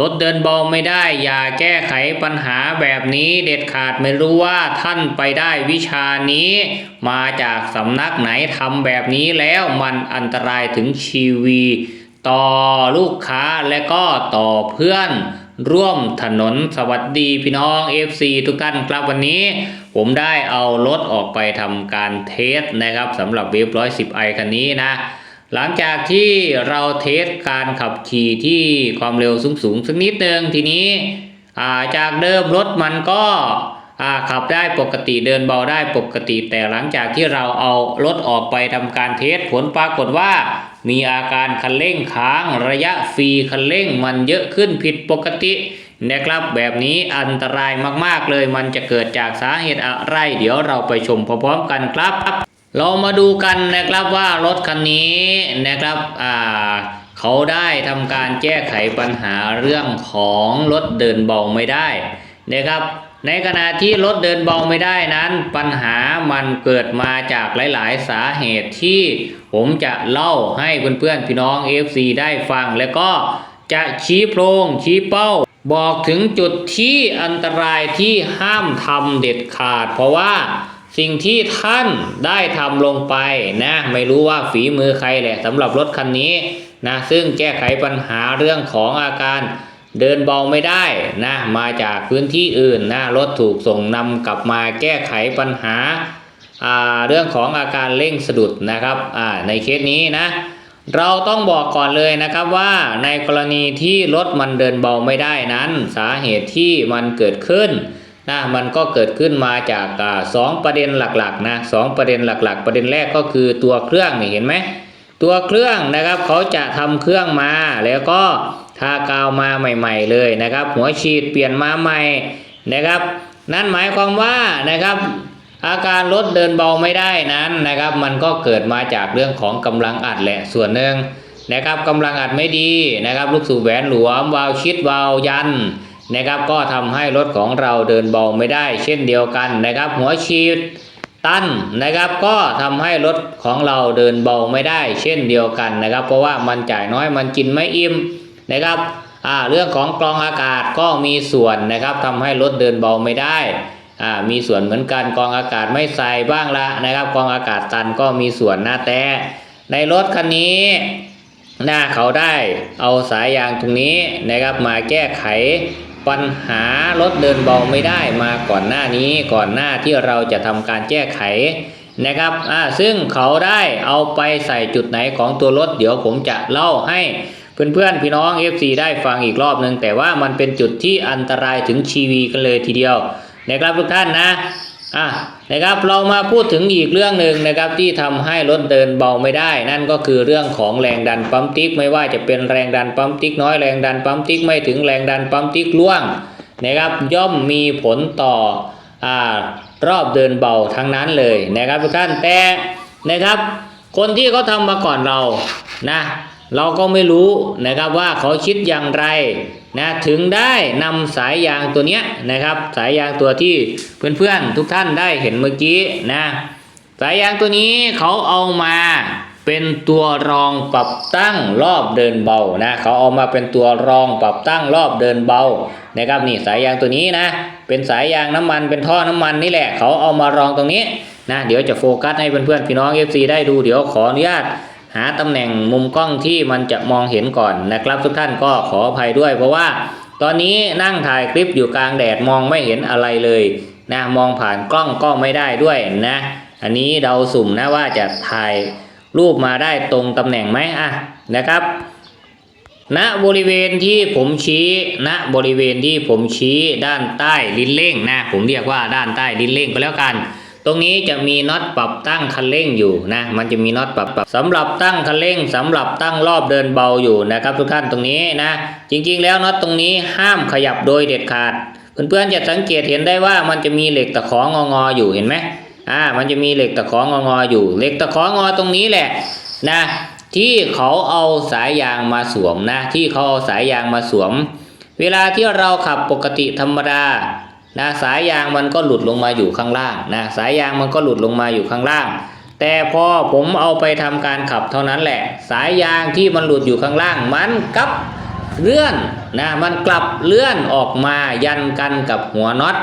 รถเดินเบาไม่ได้ อย่าแก้ไขปัญหาแบบนี้เด็ดขาดไม่รู้ว่าท่านไปได้วิชานี้ มาจากสำนักไหนทำแบบนี้แล้วมันอันตรายถึงชีวีต่อลูกค้าและก็ต่อเพื่อน ร่วมถนนสวัสดีพี่น้อง FC ทุกท่านครับวันนี้ ผมได้เอารถออกไปทำการเทสนะครับสำหรับเวฟร้อยสิบไอคันนี้นะ หลังจากที่เราเทสการขับขี่ที่ความเร็วสูงๆสักนิดนึงทีนี้จากเดิมรถมันก็ขับได้ปกติเดินเบาได้ปกติ แต่หลังจากที่เราเอารถออกไปทำการเทสผลปรากฏว่า มีอาการคันเร่งค้างระยะฟรีคันเร่งมันเยอะขึ้นผิดปกตินะครับแบบนี้อันตรายมากๆเลยมันจะเกิดจากสาเหตุอะไร เดี๋ยวเราไปชมพร้อมๆกันครับ เรามาดูกันนะครับว่ารถคันนี้นะครับอ่าเขาได้ทำการแก้ไขปัญหาเรื่องของรถเดินเบาไม่ได้นะครับ ในขณะที่รถเดินเบาไม่ได้นั้น ปัญหามันเกิดมาจากหลาย ๆ สาเหตุที่ผมจะเล่าให้เพื่อนๆพี่น้อง FC ได้ฟัง แล้วก็จะชี้โพรงชี้เป้า บอกถึงจุดที่อันตรายที่ห้ามทำเด็ดขาด เพราะว่า สิ่งที่ท่านได้ทำลงไปนะไม่รู้ว่าฝีมือใครแหละสำหรับรถคันนี้นะซึ่งแก้ไขปัญหาเรื่องของอาการเดินเบาไม่ได้นะมาจากพื้นที่อื่นนะรถถูกส่งนำกลับมาแก้ไขปัญหาเรื่องของอาการเร่งสะดุดนะครับในเคสนี้นะเราต้องบอกก่อนเลยนะครับว่าในกรณีที่รถมันเดินเบาไม่ได้นั้น สาเหตุที่มันเกิดขึ้น นะมันก็เกิดขึ้นมาจากสองประเด็นหลักๆนะสองประเด็นหลัก ๆ ประเด็นแรกก็คือตัวเครื่องนี่เห็นไหมตัวเครื่องนะครับเขาจะทำเครื่องมาแล้วก็ทากาวมาใหม่ ๆ เลยนะครับ หัวฉีดเปลี่ยนมาใหม่นะครับ นั่นหมายความว่านะครับอาการรถเดินเบาไม่ได้นั้นนะครับ มันก็เกิดมาจากเรื่องของกำลังอัดแหละส่วนหนึ่งนะครับกำลังอัดไม่ดีนะครับ ลูกสูบแหวนหลวมวาล์วชิดวาล์วยัน นะครับก็ทำให้รถของเราเดินเบาไม่ได้ เช่นเดียวกันนะครับ หัวฉีดตันนะครับ ก็ทำให้รถของเราเดินเบาไม่ได้ เช่นเดียวกันนะครับ เพราะว่ามันจ่ายน้อยมันกินไม่อิ่มนะครับอ่าเรื่องของกรองอากาศก็มีส่วนนะครับทำให้รถเดินเบาไม่ได้อ่ามีส่วนเหมือนกันกรองอากาศไม่ใส่บ้างละนะครับกรองอากาศตันก็มีส่วนนะแต่ในรถคันนี้นะเขาได้เอาสายยางตรงนี้นะครับมาแก้ไข ปัญหารถเดินเบาไม่ได้มาก่อนหน้านี้ก่อนหน้าที่เราจะทำการแก้ไขนะครับอ่าซึ่งเขาได้เอาไปใส่จุดไหนของตัวรถ เดี๋ยวผมจะเล่าให้เพื่อนๆพี่น้อง FC ได้ฟังอีกรอบหนึ่งแต่ว่ามันเป็นจุดที่อันตรายถึงชีวีกันเลยทีเดียวนะครับทุกท่านนะ อะนะครับเรามาพูดถึงอีกเรื่องหนึ่งนะครับที่ทำให้รถเดินเบาไม่ได้ นั่นก็คือเรื่องของแรงดันปั๊มติ๊กไม่ว่าจะเป็นแรงดันปั๊มติ๊กน้อยแรงดันปั๊มติ๊กไม่ถึงแรงดันปั๊มติ๊กล่วงนะครับย่อมมีผลต่ออ่ารอบเดินเบาทั้งนั้นเลยนะครับทุกท่านแต่นะครับ คนที่เขาทำมาก่อนเรานะ เราก็ไม่รู้นะครับว่าเขาคิดอย่างไรนะถึงได้นำสายยางตัวเนี้ยนะครับ สายยางตัวที่เพื่อนๆทุกท่านได้เห็นเมื่อกี้นะสายยางตัวนี้เขาเอามาเป็นตัวรองปรับตั้งรอบเดินเบานะเขาเอามาเป็นตัวรองปรับตั้งรอบเดินเบานะครับนี่สายยางตัวนี้นะเป็นสายยางน้ำมันเป็นท่อน้ำมันนี่แหละเขาเอามารองตรงนี้นะเดี๋ยวจะโฟกัสให้เพื่อนๆพี่น้อง FC ได้ดูเดี๋ยวขออนุญาต หาตำแหน่งมุมกล้องที่มันจะมองเห็นก่อนนะครับ ทุกท่านก็ขออภัยด้วย เพราะว่าตอนนี้นั่งถ่ายคลิปอยู่กลางแดดมองไม่เห็นอะไรเลยนะมองผ่านกล้องก็ไม่ได้ด้วยนะ อันนี้เราสุ่มนะว่าจะถ่ายรูปมาได้ตรงตำแหน่งไหมอะนะครับณบริเวณที่ผมชี้ณบริเวณที่ผมชี้ด้านใต้ลิ้นเร่งนะผมเรียกว่าด้านใต้ลิ้นเร่งก็แล้วกัน ตรงนี้จะมีน็อตปรับตั้งคันเร่งอยู่นะ มันจะมีน็อตปรับปรับสำหรับตั้งคันเร่งสำหรับตั้งรอบเดินเบาอยู่นะครับ ทุกท่านตรงนี้นะ จริงๆ แล้วน็อตตรงนี้ห้ามขยับโดยเด็ดขาด เพื่อนๆจะสังเกตเห็นได้ว่ามันจะมีเหล็กตะของงอๆอยู่เห็นไหมอ่า มันจะมีเหล็กตะของงอๆอยู่ เหล็กตะของอตรงนี้แหละนะที่เขาเอาสายยางมาสวมนะ ที่เขาเอาสายยางมาสวม เวลาที่เราขับปกติธรรมดา นะสายยางมันก็หลุดลงมาอยู่ข้างล่างนะสายยางมันก็หลุดลงมาอยู่ข้างล่าง แต่พอผมเอาไปทำการขับเท่านั้นแหละ สายยางที่มันหลุดอยู่ข้างล่าง มันกลับเลื่อนนะมันกลับเลื่อนออกมายันกันกับหัวน็อต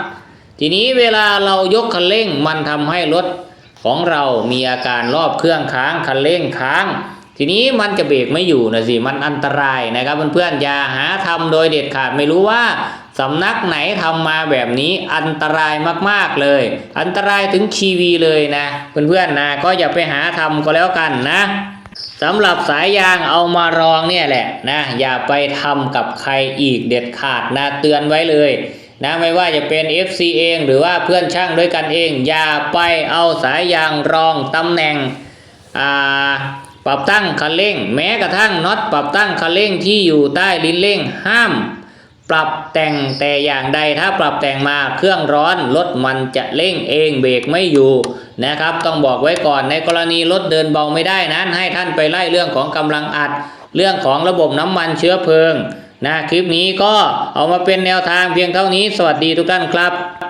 ทีนี้เวลาเรายกคันเร่งมันทำให้รถของเรามีอาการรอบเครื่องค้างคันเร่งค้าง ทีนี้มันจะเบรกไม่อยู่นะสิมันอันตรายนะครับเพื่อนๆอย่าหาทำโดยเด็ดขาดไม่รู้ว่า สำนักไหนทำมาแบบนี้อันตรายมากๆเลย อันตรายถึงชีวีเลยนะเพื่อนๆนะก็อย่าไปหาทำก็แล้วกันนะสำหรับสายยางเอามารองเนี่ยแหละนะอย่าไปทำกับใครอีกเด็ดขาดนะเตือนไว้เลยนะไม่ว่าจะเป็น FC เองหรือว่าเพื่อนช่างด้วยกันเอง อย่าไปเอาสายยางรองตำแหน่งอ่าปรับตั้งคันเร่ง แม้กระทั่งน็อตปรับตั้งคันเร่งที่อยู่ใต้ลิ้นเร่งห้าม ปรับแต่งแต่อย่างใดถ้าปรับแต่งมาเครื่องร้อนรถมันจะเร่งเองเบรกไม่อยู่นะครับ ต้องบอกไว้ก่อนในกรณีรถเดินเบาไม่ได้นั้น ให้ท่านไปไล่เรื่องของกำลังอัด เรื่องของระบบน้ำมันเชื้อเพลิงนะคลิปนี้ก็เอามาเป็นแนวทางเพียงเท่านี้ สวัสดีทุกท่านครับ